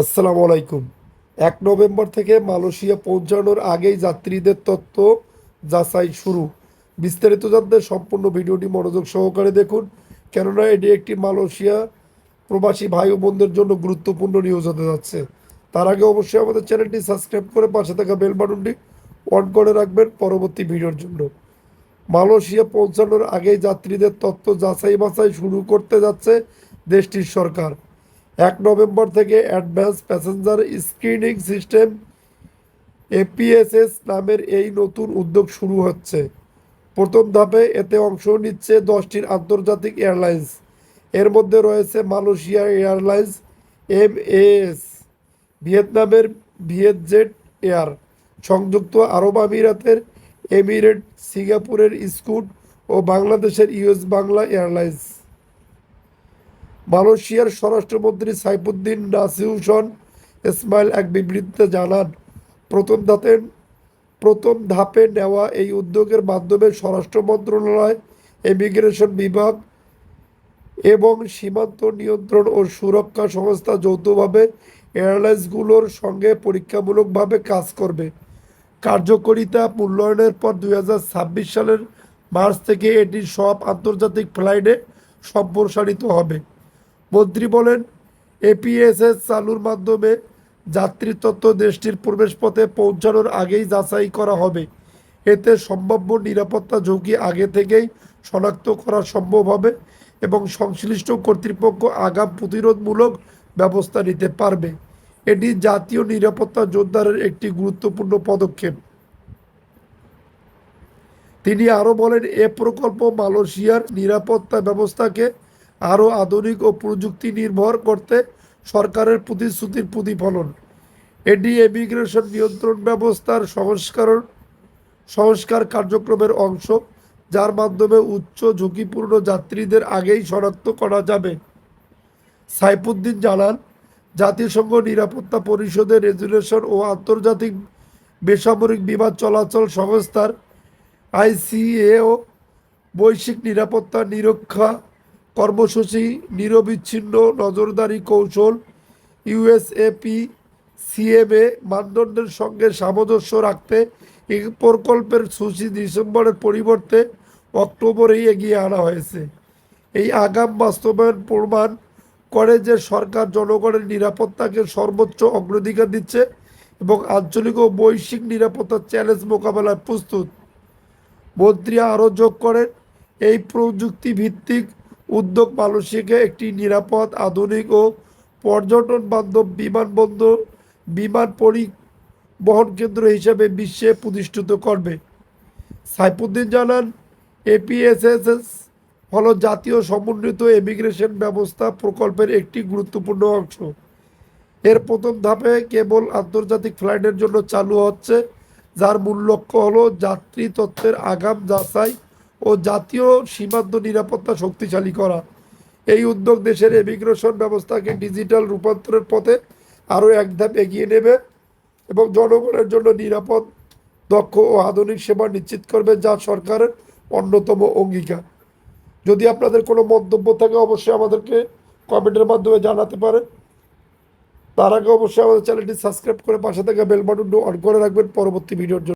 আসসালামু আলাইকুম। এক নভেম্বর থেকে মালয়েশিয়া পৌঁছানোর আগেই যাত্রীদের তথ্য যাচাই শুরু। বিস্তারিত জানতে সম্পূর্ণ ভিডিওটি মনোযোগ সহকারে দেখুন, কেননা এটি একটি মালয়েশিয়া প্রবাসী ভাই ও বোনদের জন্য গুরুত্বপূর্ণ নিউজ হতে যাচ্ছে। তার আগে অবশ্যই আমাদের চ্যানেলটি সাবস্ক্রাইব করে পাশে থাকা বেল বাটনটি অন করে রাখবেন পরবর্তী ভিডিওর জন্য। মালয়েশিয়া পৌঁছানোর আগেই যাত্রীদের তথ্য যাচাই বাছাই শুরু করতে যাচ্ছে দেশটির সরকার। এক নভেম্বর থেকে advance passenger screening system APSS নামের এই নতুন উদ্যোগ শুরু হচ্ছে। প্রথম ধাপে এতে অংশ নিচ্ছে দশটির আন্তর্জাতিক এয়ারলাইন্স। এর মধ্যে রয়েছে মালয়েশিয়া এয়ারলাইন্স, এম এস, ভিয়েতনামের ভিয়েতজেট এয়ার, সংযুক্ত আরব আমিরাতের এমিরেট, সিঙ্গাপুরের স্কুট ও বাংলাদেশের ইউএস বাংলা এয়ারলাইন্স। মালয়েশিয়ার স্বরাষ্ট্রমন্ত্রী সাইফুদ্দিন নাসিউসন ইসমাইল এক বিবৃতিতে জানান, প্রথম ধাপে প্রথম ধাপে নেওয়া এই উদ্যোগের মাধ্যমে স্বরাষ্ট্র মন্ত্রণালয়, ইমিগ্রেশন বিভাগ এবং সীমান্ত নিয়ন্ত্রণ ও সুরক্ষা সংস্থা যৌথভাবে এয়ারলাইন্সগুলোর সঙ্গে পরীক্ষামূলকভাবে কাজ করবে। কার্যকরিতা মূল্যায়নের পর দু হাজার ছাব্বিশ সালের মার্চ থেকে এটি সব আন্তর্জাতিক ফ্লাইটে সম্প্রসারিত হবে। মন্ত্রী বলেন এপিএসএস চালুর মাধ্যমে যাত্রী তথ্য দেশটির প্রবেশপথে পৌঁছানোর আগেই যাচাই করা হবে। এতে সম্ভাব্য নিরাপত্তা ঝুঁকি আগে থেকেই শনাক্ত করা সম্ভব হবে এবং সংশ্লিষ্ট কর্তৃপক্ষ আগাম প্রতিরোধমূলক ব্যবস্থা নিতে পারবে। এটি জাতীয় নিরাপত্তা জোরদারের একটি গুরুত্বপূর্ণ পদক্ষেপ। তিনি আরও বলেন, এ প্রকল্প মালয়েশিয়ার নিরাপত্তা ব্যবস্থাকে আরও আধুনিক ও প্রযুক্তি নির্ভর করতে সরকারের প্রতিশ্রুতির প্রতিফলন। এটি ইমিগ্রেশন নিয়ন্ত্রণ ব্যবস্থার সংস্কার সংস্কার কার্যক্রমের অংশ, যার মাধ্যমে উচ্চ ঝুঁকিপূর্ণ যাত্রীদের আগেই শনাক্ত করা যাবে। সাইফুদ্দিন জানান, জাতিসংঘ নিরাপত্তা পরিষদের রেজুলেশন ও আন্তর্জাতিক বেসামরিক বিমান চলাচল সংস্থার আইসিএও বৈশ্বিক নিরাপত্তা নিরক্ষা কর্মসূচি, নিরবিচ্ছিন্ন নজরদারি কৌশল ইউএসএপি সিএমএ মানদণ্ডের সঙ্গে সামঞ্জস্য রাখতে এই প্রকল্পের সূচি ডিসেম্বরের পরিবর্তে অক্টোবরেই এগিয়ে আনা হয়েছে। এই আগাম বাস্তবায়ন প্রমাণ করে যে সরকার জনগণের নিরাপত্তাকে সর্বোচ্চ অগ্রাধিকার দিচ্ছে এবং আঞ্চলিক ও বৈশ্বিক নিরাপত্তার চ্যালেঞ্জ মোকাবেলায় প্রস্তুত। মন্ত্রী আরও যোগ করেন, এই প্রযুক্তি ভিত্তিক উদ্যোগ মালয়েশিয়াকে একটি নিরাপদ, আধুনিক ও পর্যটন বান্ধব বিমানবন্দর, বিমান পরিবহন কেন্দ্র হিসেবে বিশ্বে প্রতিষ্ঠিত করবে। সাইফুদ্দিন জানান এপিএসএসএস হল জাতীয় সমন্বিত ইমিগ্রেশন ব্যবস্থা প্রকল্পের একটি গুরুত্বপূর্ণ অংশ। এর প্রথম ধাপে কেবল আন্তর্জাতিক ফ্লাইটের জন্য চালু হচ্ছে, যার মূল লক্ষ্য হলো যাত্রী তথ্যের আগাম যাচাই ও জাতীয় সীমান্ত নিরাপত্তা শক্তিশালী করা। এই উদ্যোগ দেশের ইমিগ্রেশন ব্যবস্থাকে ডিজিটাল রূপান্তরের পথে আরও এক ধাপ এগিয়ে নেবে এবং জনগণের জন্য নিরাপদ, দক্ষ ও আধুনিক সেবা নিশ্চিত করবে যা সরকারের অন্যতম অঙ্গীকার। যদি আপনাদের কোনো মন্তব্য থাকে, অবশ্যই আমাদেরকে কমেন্টের মাধ্যমে জানাতে পারেন। তার আগে অবশ্যই আমাদের চ্যানেলটি সাবস্ক্রাইব করে পাশে থাকা বেল অন করে রাখবেন। পরবর্তী ভিডিওর জন্য।